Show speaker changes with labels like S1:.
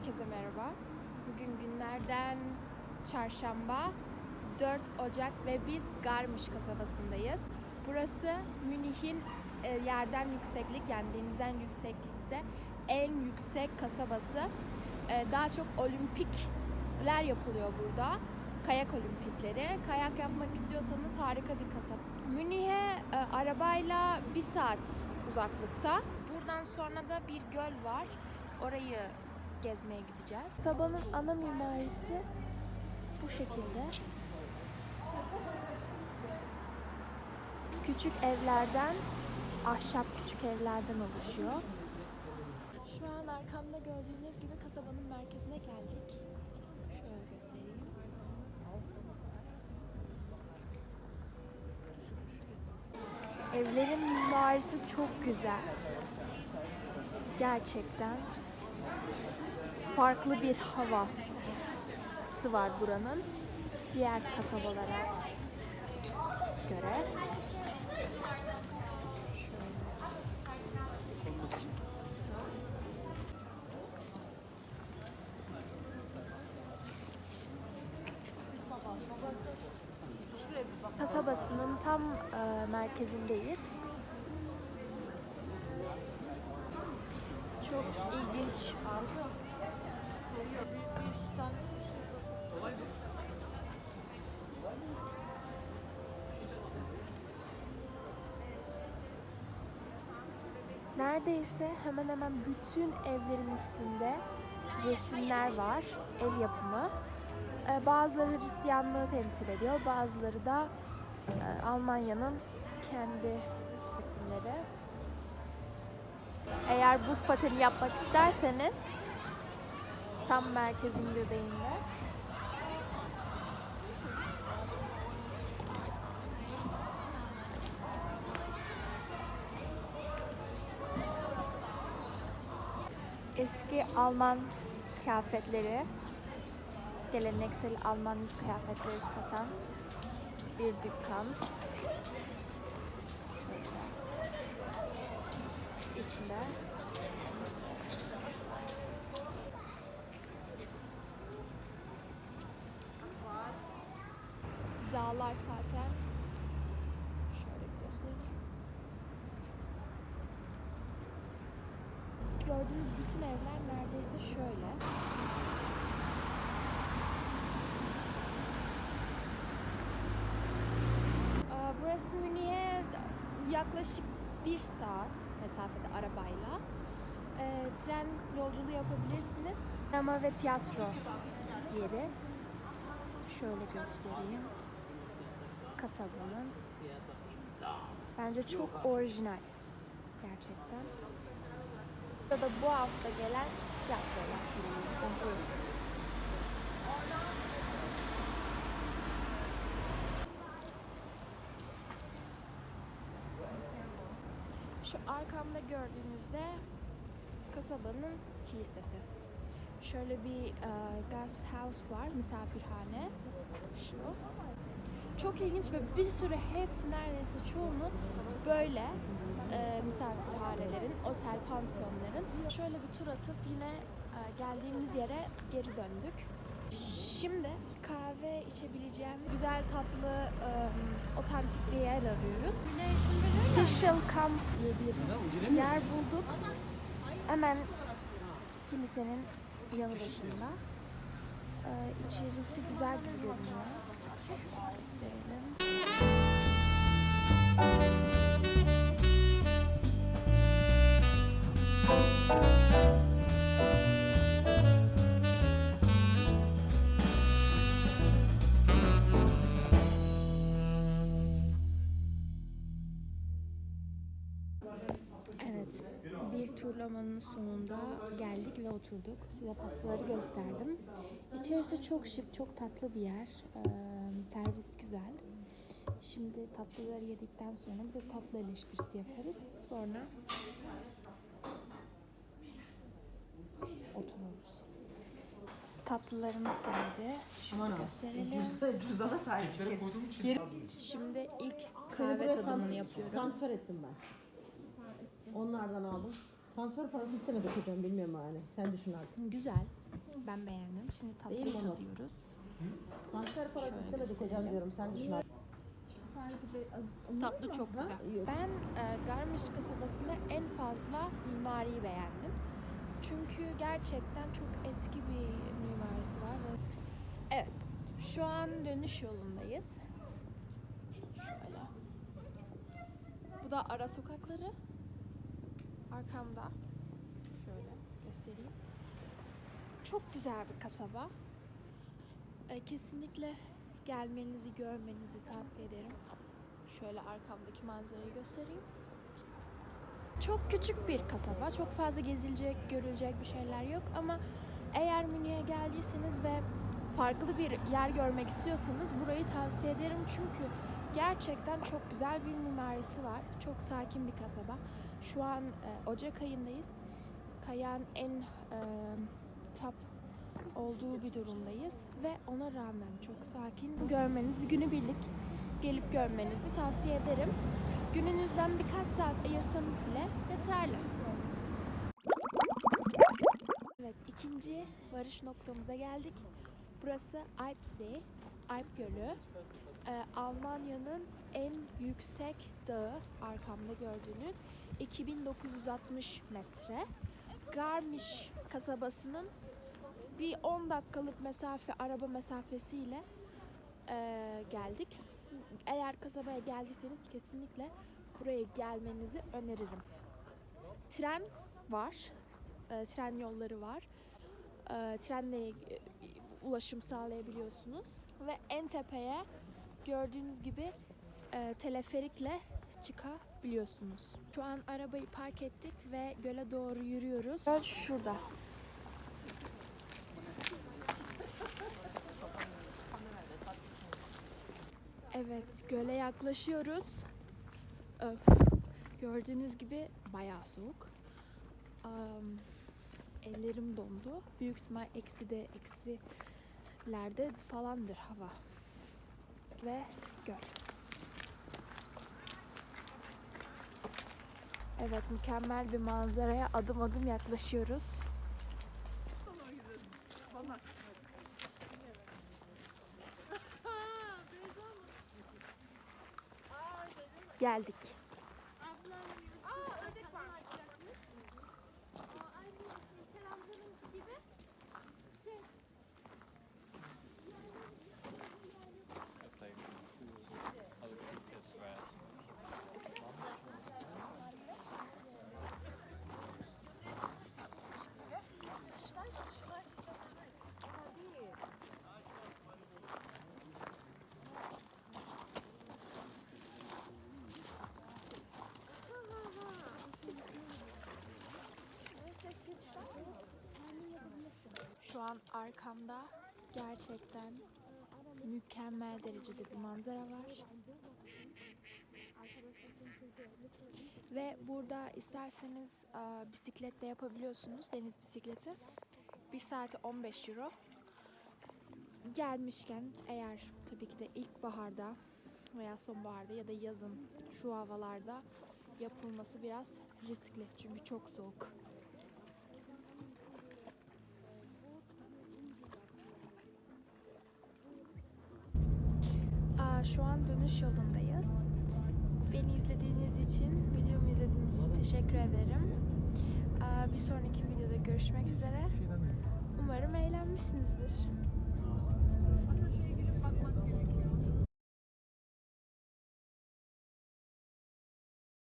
S1: Herkese merhaba. Bugün günlerden çarşamba 4 Ocak ve biz Garmisch kasabasındayız. Burası Münih'in e, yerden yükseklik yani denizden yükseklikte en yüksek kasabası. E, Daha çok olimpikler yapılıyor burada. Kayak olimpikleri. Kayak yapmak istiyorsanız harika bir kasaba. Münih'e e, arabayla bir saat uzaklıkta. Buradan sonra da bir göl var. Orayı gezmeye gideceğiz. Kasabanın ana mimarisi bu şekilde. Küçük evlerden, ahşap küçük evlerden oluşuyor. Şu an arkamda gördüğünüz gibi kasabanın merkezine geldik. Şöyle göstereyim. Evlerin mimarisi çok güzel. Gerçekten farklı bir havası var buranın diğer kasabalara göre. Kasabasının tam e, merkezindeyiz. Çok ilginç. Neredeyse hemen hemen bütün evlerin üstünde resimler var. El yapımı. Ee, Bazıları Hristiyanlığı temsil ediyor. Bazıları da e, Almanya'nın kendi resimleri. Eğer buz pateni yapmak isterseniz tam merkezin göbeğinde eski Alman kıyafetleri, geleneksel Alman kıyafetleri satan bir dükkan. Şöyle. İçinde dağlar zaten. Şöyle bir göstereyim. Gördüğünüz bütün evler neredeyse şöyle. Burası Münih'e yaklaşık bir saat mesafede arabayla. Ee, tren yolculuğu yapabilirsiniz. Sinema ve tiyatro yeri. Şöyle göstereyim. Kasabanın. Bence çok orijinal. Gerçekten. Burada da bu hafta gelen tiyatrolar. Şu arkamda gördüğünüzde kasabanın kilisesi. Şöyle bir e, guest house var, misafirhane. Şu. Çok ilginç ve bir sürü hepsi neredeyse çoğunu böyle e, misafirhanelerin, otel, pansiyonların. Şöyle bir tur atıp yine e, geldiğimiz yere geri döndük. Şimdi kahve içebileceğim güzel tatlı e, otantik bir yer arıyoruz. Tischel Camp diye bir yer bulduk. Hemen kilisenin yanı başında. E, içerisi güzel gibi görünüyor. Gösterelim. Evet, bir turlamanın sonunda geldik ve oturduk. Size pastaları gösterdim. İçerisi çok şık, çok tatlı bir yer. Ee, servis güzel. Şimdi tatlıları yedikten sonra bir de tatlı eleştirisi yaparız. Sonra otururuz. Tatlılarımız geldi. Şöyle gösterelim.
S2: Cüzdana sahip.
S1: Şimdi ilk kahve tadımını yapıyorum.
S2: Transfer ettim ben. Onlardan aldım. Transfer parası istemedi hocam bilmiyorum yani. Sen düşün artık.
S1: Güzel. Ben beğendim. Şimdi
S2: Değil
S1: tatlıyı
S2: mi Onur?
S1: tadıyoruz.
S2: Transfer parası
S1: Şöyle
S2: istemedik hocam
S1: gösterelim.
S2: diyorum. Sen düşün.
S1: Tatlı çok güzel. Ben e, Garmisch kasabasında en fazla mimariyi beğendim. Çünkü gerçekten çok eski bir mimarisi var. Ve... Evet, şu an dönüş yolundayız. Şöyle. Bu da ara sokakları. Arkamda. Şöyle göstereyim. Çok güzel bir kasaba. E, kesinlikle gelmenizi, görmenizi tavsiye ederim. Şöyle arkamdaki manzarayı göstereyim. Çok küçük bir kasaba. Çok fazla gezilecek, görülecek bir şeyler yok ama eğer Münih'e geldiyseniz ve farklı bir yer görmek istiyorsanız burayı tavsiye ederim çünkü gerçekten çok güzel bir mimarisi var. Çok sakin bir kasaba. Şu an e, Ocak ayındayız. Kayan en e, top olduğu bir durumdayız ve ona rağmen çok sakin. Görmenizi günübirlik gelip görmenizi tavsiye ederim. Gününüzden birkaç saat ayırsanız bile yeterli. Evet, ikinci varış noktamıza geldik. Burası Alpsee, Alp Gölü. Ee, Almanya'nın en yüksek dağı arkamda gördüğünüz 2960 metre. Garmisch kasabasının bir 10 dakikalık mesafe araba mesafesiyle eee, geldik. Eğer kasabaya geldiyseniz kesinlikle buraya gelmenizi öneririm. Tren var, eee, tren yolları var. Eee, trenle e, ulaşım sağlayabiliyorsunuz ve en tepeye gördüğünüz gibi eee, teleferikle çıkabiliyorsunuz. Şu an arabayı park ettik ve göle doğru yürüyoruz. Göl şurada. Evet, göle yaklaşıyoruz. Öf. Gördüğünüz gibi bayağı soğuk. Am, ellerim dondu. Büyük ihtimal eksi de eksilerde falandır hava. Ve göl. Evet, mükemmel bir manzaraya adım adım yaklaşıyoruz. Geldik. Şu an arkamda gerçekten mükemmel derecede bir manzara var. Ve burada isterseniz e, bisiklet de yapabiliyorsunuz. Deniz bisikleti. Bir saati 15 euro. Gelmişken eğer tabii ki de ilkbaharda veya sonbaharda ya da yazın şu havalarda yapılması biraz riskli. Çünkü çok soğuk. Şu an dönüş yolundayız. Beni izlediğiniz için, videomu izlediğiniz için teşekkür ederim. Bir sonraki videoda görüşmek üzere. Umarım eğlenmişsinizdir.